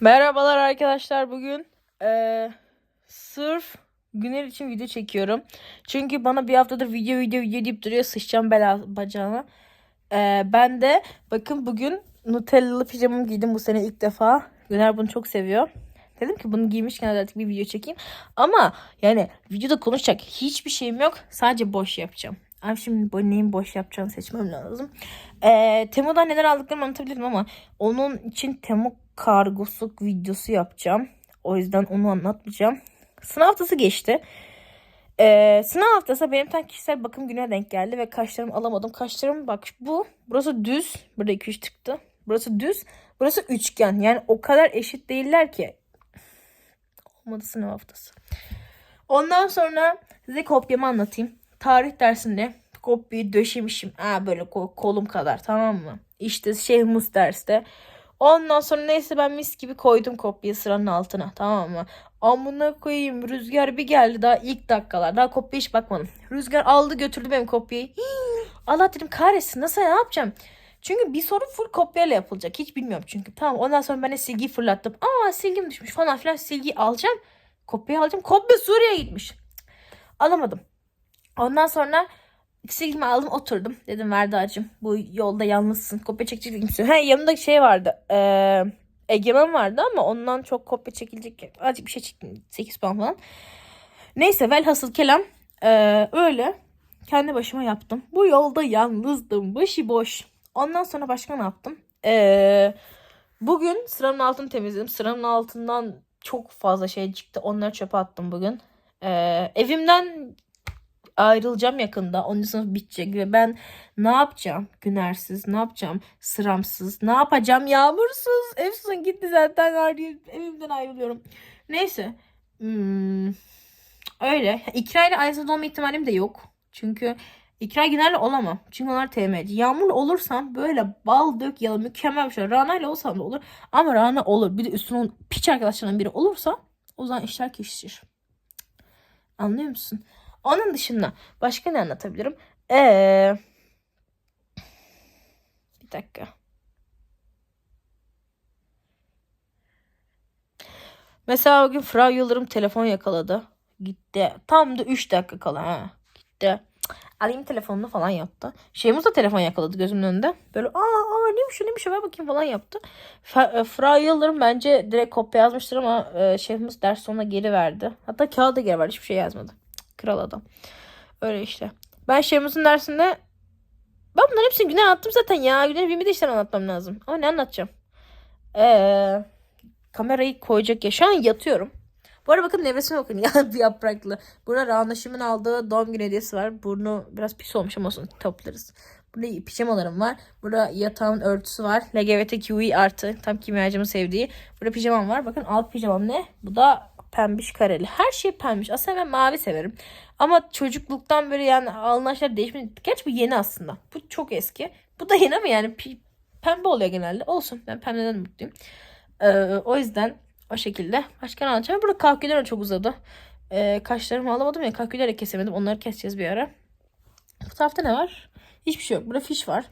Merhabalar arkadaşlar bugün eee, sırf Günel için video çekiyorum. Çünkü bana bir haftadır video video video deyip duruyor sıçacağım bela bacağına. Eee, ben de bakın bugün Nutellalı pijamamı giydim bu sene ilk defa. Güner bunu çok seviyor. Dedim ki bunu giymişken artık bir video çekeyim. Ama yani videoda konuşacak hiçbir şeyim yok. Sadece boş yapacağım. Abi şimdi bu neyin boş yapacağını seçmem lazım. Ee, Temu'dan neler aldıklarımı anlatabilirim ama onun için Temu kargosu videosu yapacağım. O yüzden onu anlatmayacağım. Sınav haftası geçti. Ee, sınav haftası benim tam kişisel bakım gününe denk geldi ve kaşlarımı alamadım. Kaşlarım bak bu. Burası düz. Burada 2-3 çıktı. Burası düz. Burası üçgen. Yani o kadar eşit değiller ki. Olmadı sınav haftası. Ondan sonra size kopyamı anlatayım. Tarih dersinde kopyayı döşemişim. Aa böyle ko- kolum kadar tamam mı? İşte şey mus derste. Ondan sonra neyse ben mis gibi koydum kopyayı sıranın altına tamam mı? Amına koyayım rüzgar bir geldi daha ilk dakikalar. Daha kopya hiç bakmadım. Rüzgar aldı götürdü benim kopyayı. Allah dedim kahretsin nasıl ne yapacağım? Çünkü bir soru full kopyayla yapılacak. Hiç bilmiyorum çünkü. Tamam ondan sonra ben de silgiyi fırlattım. Aa silgim düşmüş falan filan silgiyi alacağım. Kopyayı alacağım. Kopya Suriye'ye gitmiş. Alamadım. Ondan sonra silgimi aldım oturdum. Dedim Verda'cığım bu yolda yalnızsın. Kopya çekecek kimse. yok." He yanımda şey vardı. Ee, Egemen vardı ama ondan çok kopya çekilecek. Azıcık bir şey çektim. 8 puan falan. Neyse velhasıl kelam. ee, öyle. Kendi başıma yaptım. Bu yolda yalnızdım. Başıboş. Ondan sonra başka ne yaptım? Ee, bugün sıramın altını temizledim. Sıramın altından çok fazla şey çıktı. Onları çöpe attım bugün. Ee, evimden ayrılacağım yakında. 10. sınıf bitecek ve ben ne yapacağım? Günersiz, ne yapacağım? Sıramsız, ne yapacağım? Yağmursuz. Efsun gitti zaten evimden ayrılıyorum. Neyse. Hmm, öyle. İkra ile sınıfta olma ihtimalim de yok. Çünkü İkra Güner'le olamam. Çünkü onlar TM'ci. Yağmur'la olursam böyle bal dök yalı mükemmel bir şey. Rana ile olsam da olur. Ama Rana olur. Bir de üstüne piç arkadaşlarından biri olursa o zaman işler kişişir. Anlıyor musun? Onun dışında başka ne anlatabilirim? Ee, bir dakika. Mesela o gün Frau Yıldırım telefon yakaladı. Gitti. Tam da 3 dakika kala ha. Gitti. Alayım telefonunu falan yaptı. Şeyimiz de telefon yakaladı gözümün önünde. Böyle aa, aa neymiş neymiş ver bakayım falan yaptı. F- e, Yıldırım bence direkt kopya yazmıştır ama e, şefimiz ders sonuna geri verdi. Hatta kağıda geri verdi hiçbir şey yazmadı. Kral adam. Öyle işte. Ben Şemus'un dersinde ben bunların hepsini Güney attım zaten ya. Güney bir de işten anlatmam lazım. Ama ne anlatacağım? Ee, kamerayı koyacak ya. Şu an yatıyorum. Bu arada bakın nefesime bakın ya bir yapraklı. Burada Ranaşım'ın aldığı doğum günü hediyesi var. Burnu biraz pis olmuş ama olsun toplarız. Burada pijamalarım var. Burada yatağın örtüsü var. LGBTQI artı. Tam kimyacımın sevdiği. Burada pijamam var. Bakın alt pijamam ne? Bu da pembiş kareli. Her şey pembiş. Aslında ben mavi severim. Ama çocukluktan beri yani alınan şeyler değişmedi. Gerçi bu yeni aslında. Bu çok eski. Bu da yeni ama yani pembe oluyor genelde. Olsun. Ben pembeden mutluyum. Ee, o yüzden o şekilde. Başka ne anlatacağım? Burada kalküler çok uzadı. Ee, kaşlarımı alamadım ya. Kalküler de kesemedim. Onları keseceğiz bir ara. Bu tarafta ne var? Hiçbir şey yok. Burada fiş var.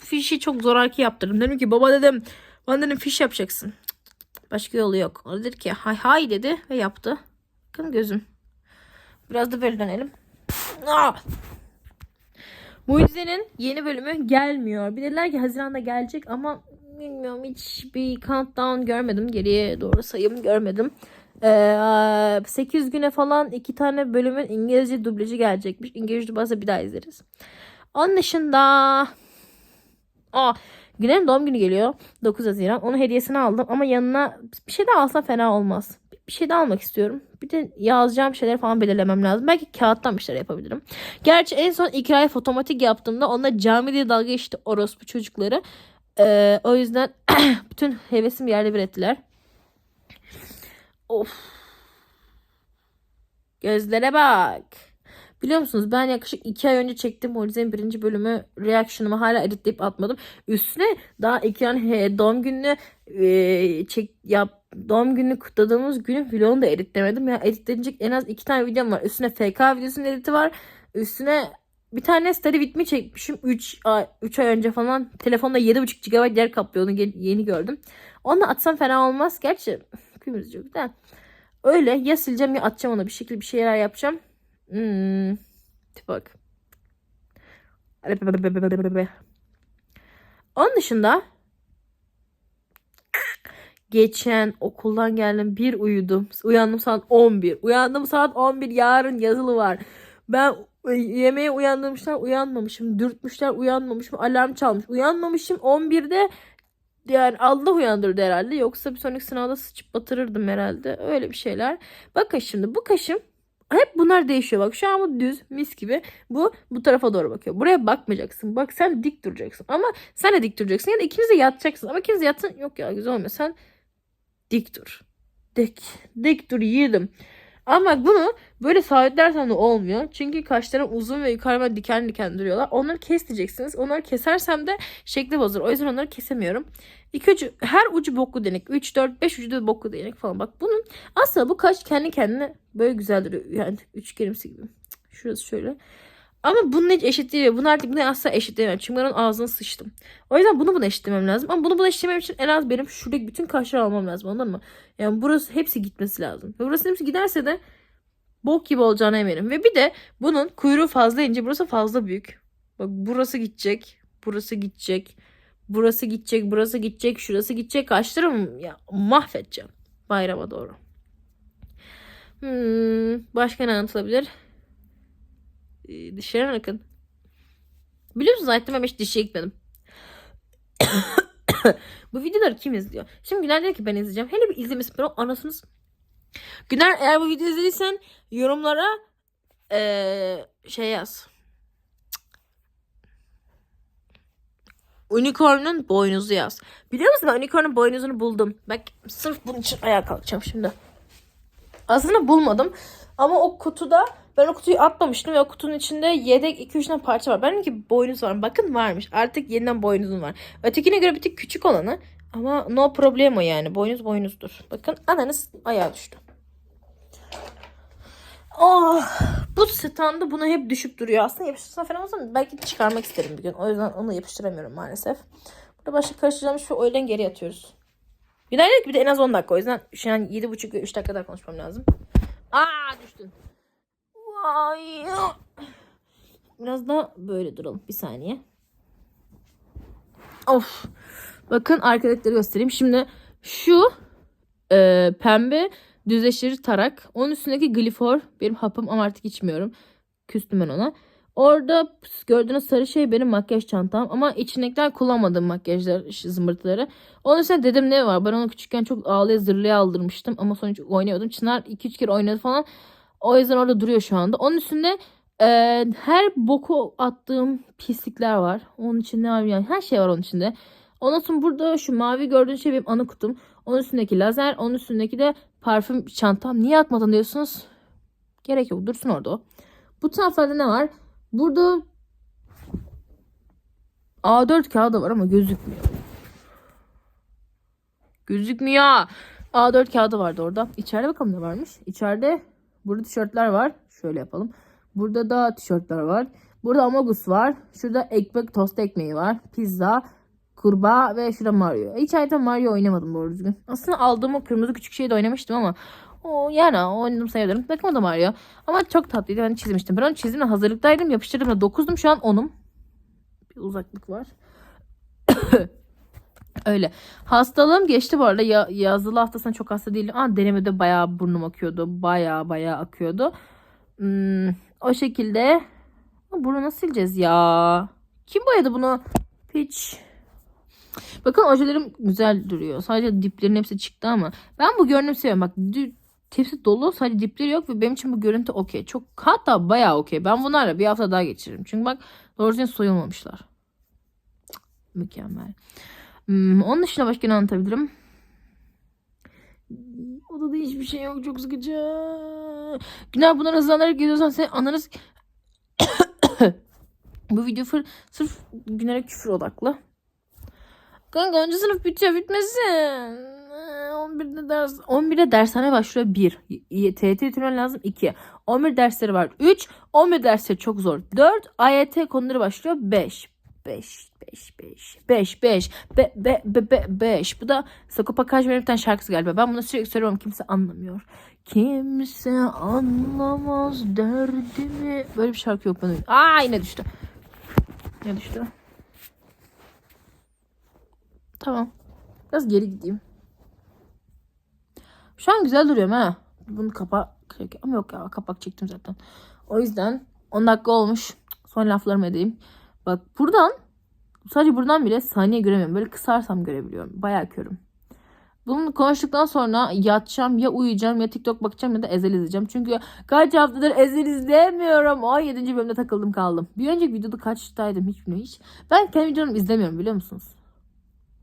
Bu fişi çok zoraki yaptırdım. Dedim ki baba dedim. Bana dedim fiş yapacaksın. Başka yolu yok. O dedi ki hay hay dedi ve yaptı. Bakın gözüm. Biraz da böyle dönelim. Ah! Mucize'nin yeni bölümü gelmiyor. Bir dediler ki Haziran'da gelecek ama bilmiyorum hiç bir countdown görmedim. Geriye doğru sayım görmedim. Ee, 800 güne falan iki tane bölümün İngilizce dublajı gelecekmiş. İngilizce dublajı bir daha izleriz. Onun dışında Aa, Güner'in doğum günü geliyor. 9 Haziran. Onun hediyesini aldım ama yanına bir şey daha alsam fena olmaz. Bir şey daha almak istiyorum. Bir de yazacağım şeyleri falan belirlemem lazım. Belki kağıttan bir şeyler yapabilirim. Gerçi en son ikraya fotomatik yaptığımda onlar cami diye dalga geçti orospu çocukları. Ee, o yüzden bütün hevesim yerle bir ettiler. Of. Gözlere bak. Biliyor musunuz ben yaklaşık 2 ay önce çektim Mucize'nin birinci bölümü reaction'ımı hala editleyip atmadım. Üstüne daha ekran he, doğum gününü e, çek yap doğum gününü kutladığımız günün vlogunu da editlemedim. Ya editlenecek en az 2 tane videom var. Üstüne FK videosunun editi var. Üstüne bir tane study with çekmişim 3 ay, 3 ay önce falan. Telefonda 7.5 GB yer kaplıyor. Onu yeni gördüm. Onu atsam fena olmaz. Gerçi kuyumuz yok. Öyle ya sileceğim ya atacağım ona bir şekilde bir şeyler yapacağım. Tip bak. Onun dışında geçen okuldan geldim bir uyudum. Uyandım saat 11. Uyandım saat 11 yarın yazılı var. Ben yemeğe uyandırmışlar uyanmamışım. Dürtmüşler uyanmamışım. Alarm çalmış uyanmamışım. 11'de yani Allah uyandırdı herhalde. Yoksa bir sonraki sınavda sıçıp batırırdım herhalde. Öyle bir şeyler. Bakın şimdi bu kaşım hep bunlar değişiyor. Bak şu an bu düz mis gibi. Bu bu tarafa doğru bakıyor. Buraya bakmayacaksın. Bak sen dik duracaksın. Ama sen de dik duracaksın. Ya da ikiniz de yatacaksınız. Ama ikiniz de yatın. Yok ya güzel olmuyor. Sen dik dur. Dik. Dik dur yiğidim. Ama bunu böyle sabitlersem de olmuyor. Çünkü kaşlarım uzun ve yukarıma diken diken duruyorlar. Onları kes diyeceksiniz. Onları kesersem de şekli bozulur. O yüzden onları kesemiyorum. İki ucu, her ucu boklu denek. 3, 4, 5 ucu da boklu denek falan. Bak bunun aslında bu kaş kendi kendine böyle güzel duruyor. Yani üçgenimsi gibi. Şurası şöyle. Ama bunun hiç eşit değil. Bunu artık bunu asla eşitleyemem. Çünkü ben ağzına sıçtım. O yüzden bunu buna eşitlemem lazım. Ama bunu buna eşitlemem için en az benim şuradaki bütün kaşları almam lazım. Anladın mı? Yani burası hepsi gitmesi lazım. Ve burası hepsi giderse de bok gibi olacağına eminim. Ve bir de bunun kuyruğu fazla ince. Burası fazla büyük. Bak burası gidecek. Burası gidecek. Burası gidecek. Burası gidecek. Şurası gidecek. Kaşlarım ya mahvedeceğim. Bayrama doğru. Hmm, başka ne anlatılabilir? Ee, dişlerine bakın. Biliyor musunuz hayatımda ben hiç dişe gitmedim. Bu videoları kim izliyor? Şimdi Güner diyor ki ben izleyeceğim. Hele bir izlemesi ben o anasınız. Güner eğer bu videoyu izlediysen yorumlara eee, şey yaz. Unicorn'un boynuzu yaz. Biliyor musun ben unicorn'un boynuzunu buldum. Bak sırf bunun için ayağa kalkacağım şimdi. Aslında bulmadım. Ama o kutuda ben o kutuyu atmamıştım ve o kutunun içinde yedek 2-3 tane parça var. Benimki boynuz var. Bakın varmış. Artık yeniden boynuzum var. Ötekine göre bir tık küçük olanı. Ama no problemo yani. Boynuz boynuzdur. Bakın ananız ayağa düştü. Oh, bu standı buna hep düşüp duruyor. Aslında yapıştırsa falan olsa belki çıkarmak isterim bir gün. O yüzden onu yapıştıramıyorum maalesef. Burada başka karıştıracağım şu öğlen geri yatıyoruz. Güzel dedik bir de en az 10 dakika. O yüzden şu an 7.30 ve 3 dakika daha konuşmam lazım. Aa düştün. Vay. Biraz da böyle duralım. Bir saniye. Of. Bakın arkadakileri göstereyim. Şimdi şu e, pembe düzleştirici tarak. Onun üstündeki glifor benim hapım ama artık içmiyorum. Küstüm ben ona. Orada gördüğünüz sarı şey benim makyaj çantam. Ama içindekiler kullanmadığım makyajlar zımbırtıları. Onun üstüne dedim ne var? Ben onu küçükken çok ağlaya zırlaya aldırmıştım. Ama sonuç oynuyordum. Çınar 2-3 kere oynadı falan. O yüzden orada duruyor şu anda. Onun üstünde e, her boku attığım pislikler var. Onun içinde var yani her şey var onun içinde. Ondan sonra burada şu mavi gördüğün şey benim ana kutum. Onun üstündeki lazer, onun üstündeki de parfüm çantam. Niye atmadın diyorsunuz? Gerek yok. Dursun orada o. Bu taraflarda ne var? Burada A4 kağıdı var ama gözükmüyor. Gözükmüyor. A4 kağıdı vardı orada. İçeride bakalım ne varmış. İçeride burada tişörtler var. Şöyle yapalım. Burada da tişörtler var. Burada Amogus var. Şurada ekmek tost ekmeği var. Pizza, kurbağa ve şurada Mario. Hiç hayatımda Mario oynamadım doğru düzgün. Aslında aldığım o kırmızı küçük şeyi de oynamıştım ama o yani oynadım sayılırım. Bakın o da Mario. Ama çok tatlıydı. Ben çizmiştim. Ben onu çizdim hazırlıktaydım. Yapıştırdım da 9'dum. Şu an 10'um. Bir uzaklık var. Öyle. Hastalığım geçti bu arada. Ya, yazılı haftasında çok hasta değilim. Ama denemede bayağı burnum akıyordu. Bayağı bayağı akıyordu. Hmm, o şekilde. Bunu nasıl sileceğiz ya? Kim boyadı bunu? Piç. Bakın ojelerim güzel duruyor. Sadece diplerin hepsi çıktı ama. Ben bu görünümü seviyorum. Bak tepsi dolu sadece dipleri yok ve benim için bu görüntü okey. Çok hatta bayağı okey. Ben bunlarla bir hafta daha geçiririm. Çünkü bak doğru düzgün soyulmamışlar. Mükemmel. Hmm, onun dışında başka ne anlatabilirim? Odada hiçbir şey yok. Çok sıkıcı. Günah bunları hızlanarak gidiyorsan sen ananız... Bu video fır, sırf Güner'e küfür odaklı. Kanka önce sınıf bitiyor bitmesin. Ee, 11'de ders 11'de dershane başlıyor 1. TYT bitirmen lazım 2. 11 dersleri var 3. 11 dersleri çok zor 4. AYT konuları başlıyor 5. 5 5 5 5 5 be be be be 5 bu da Sagopa Kajmer'in bir tane şarkısı galiba. Ben bunu sürekli söylüyorum. Kimse anlamıyor. Kimse anlamaz derdimi. Böyle bir şarkı yok benim aa yine düştü. Yine düştü. Tamam. Biraz geri gideyim. Şu an güzel duruyorum ha. Bunu kapak ama yok ya kapak çektim zaten. O yüzden 10 dakika olmuş. Son laflarımı edeyim bak buradan Sadece buradan bile saniye göremiyorum. Böyle kısarsam görebiliyorum. Bayağı körüm. Bunu konuştuktan sonra yatacağım ya uyuyacağım ya TikTok bakacağım ya da Ezel izleyeceğim. Çünkü kaç haftadır Ezel izleyemiyorum. 17. bölümde takıldım kaldım. Bir önceki videoda kaçtaydım hiç bilmiyorum hiç. Ben kendi videomu izlemiyorum biliyor musunuz?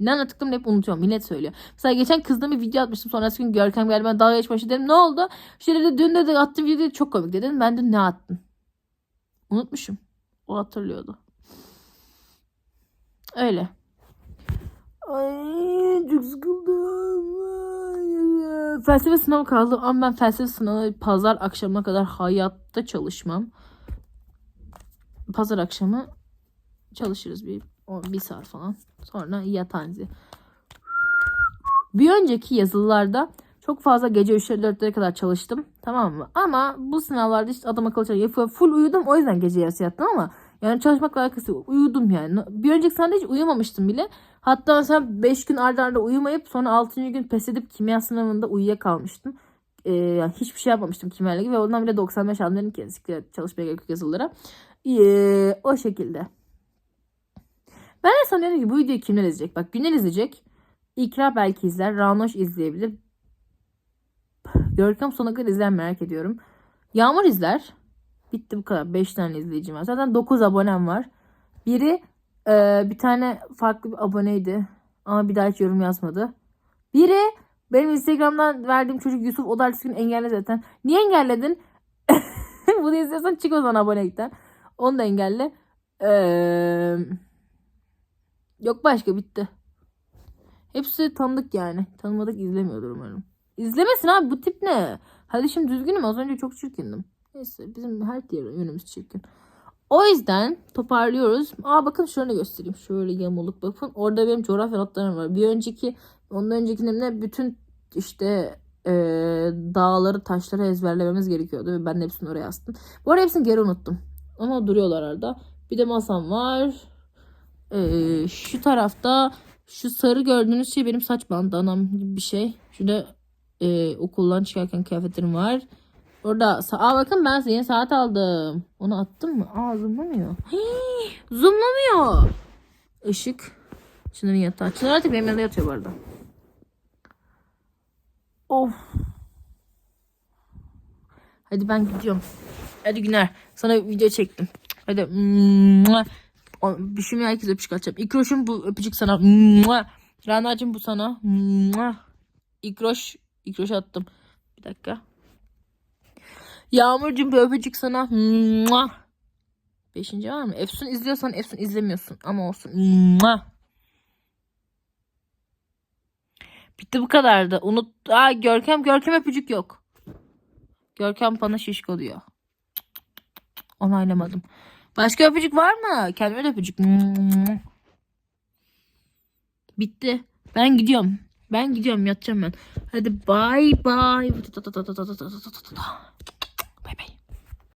Ne anlattıklarımı hep unutuyorum. Millet söylüyor. Mesela geçen kızdığım bir video atmıştım. Sonrası gün Görkem geldi ben dalga geçmişti dedim. Ne oldu? İşte dedi dün dedi attığım video çok komik dedim. Ben de ne attın? Unutmuşum. O hatırlıyordu. Öyle. Ay çok sıkıldım. Felsefe sınavı kaldı ama ben felsefe sınavı pazar akşamına kadar hayatta çalışmam. Pazar akşamı çalışırız bir, bir saat falan. Sonra yatağınızı. Bir önceki yazılılarda çok fazla gece 3'lere 4'lere kadar çalıştım. Tamam mı? Ama bu sınavlarda işte adam akıllı çalışıyor. Full uyudum o yüzden gece yarısı yattım ama yani çalışmakla alakası yok. Uyudum yani. Bir önceki sınavda hiç uyumamıştım bile. Hatta mesela 5 gün arda arda uyumayıp sonra 6. gün pes edip kimya sınavında uyuyakalmıştım. Ee, yani hiçbir şey yapmamıştım kimya ile ve ondan bile 95 aldım dedim ki çalışmaya gerek yok yazılara. Ee, o şekilde. Ben de sanıyorum ki bu videoyu kimler izleyecek? Bak Günel izleyecek. İkra belki izler. Ranoş izleyebilir. Görkem sona kadar izler merak ediyorum. Yağmur izler. Bitti bu kadar. 5 tane izleyicim var. Zaten 9 abonem var. Biri e, bir tane farklı bir aboneydi. Ama bir daha hiç yorum yazmadı. Biri benim Instagram'dan verdiğim çocuk Yusuf o da ertesi gün engelle zaten. Niye engelledin? Bunu izliyorsan çık o zaman abonelikten. Onu da engelle. Ee, yok başka bitti. Hepsi tanıdık yani. Tanımadık izlemiyordur umarım. İzlemesin abi bu tip ne? Hadi şimdi düzgünüm az önce çok çirkindim. Neyse bizim her diğer yönümüz çirkin. O yüzden toparlıyoruz. Aa bakın şöyle göstereyim. Şöyle yamuluk bakın. Orada benim coğrafya notlarım var. Bir önceki ondan öncekinde bütün işte e, dağları taşları ezberlememiz gerekiyordu. Ve ben de hepsini oraya astım. Bu arada hepsini geri unuttum. Ama duruyorlar arada. Bir de masam var. Ee, şu tarafta şu sarı gördüğünüz şey benim saç bandanam gibi bir şey. Şurada e, okuldan çıkarken kıyafetlerim var. Orada sa- aa bakın ben size yeni saat aldım. Onu attım mı? Aa zoomlamıyor. Hii, zoomlamıyor. Işık. Çınar'ın yatağı. Çınar artık benim yanımda yatıyor bu arada. Of. Hadi ben gidiyorum. Hadi günler. Sana video çektim. Hadi. Mua. O- Düşünmeye herkes öpücük atacağım. İkroş'um bu öpücük sana. Rana'cığım bu sana. İkroş. İkroş attım. Bir dakika. Yağmurcuğum bir öpücük sana. Mua. Beşinci var mı? Efsun izliyorsan Efsun izlemiyorsun. Ama olsun. Mua. Bitti bu kadardı. Unut. Aa, Görkem Görkem öpücük yok. Görkem bana şişko diyor. Onaylamadım. Başka öpücük var mı? Kendime de öpücük. Mua. Bitti. Ben gidiyorum. Ben gidiyorum yatacağım ben. Hadi bay bay. bye.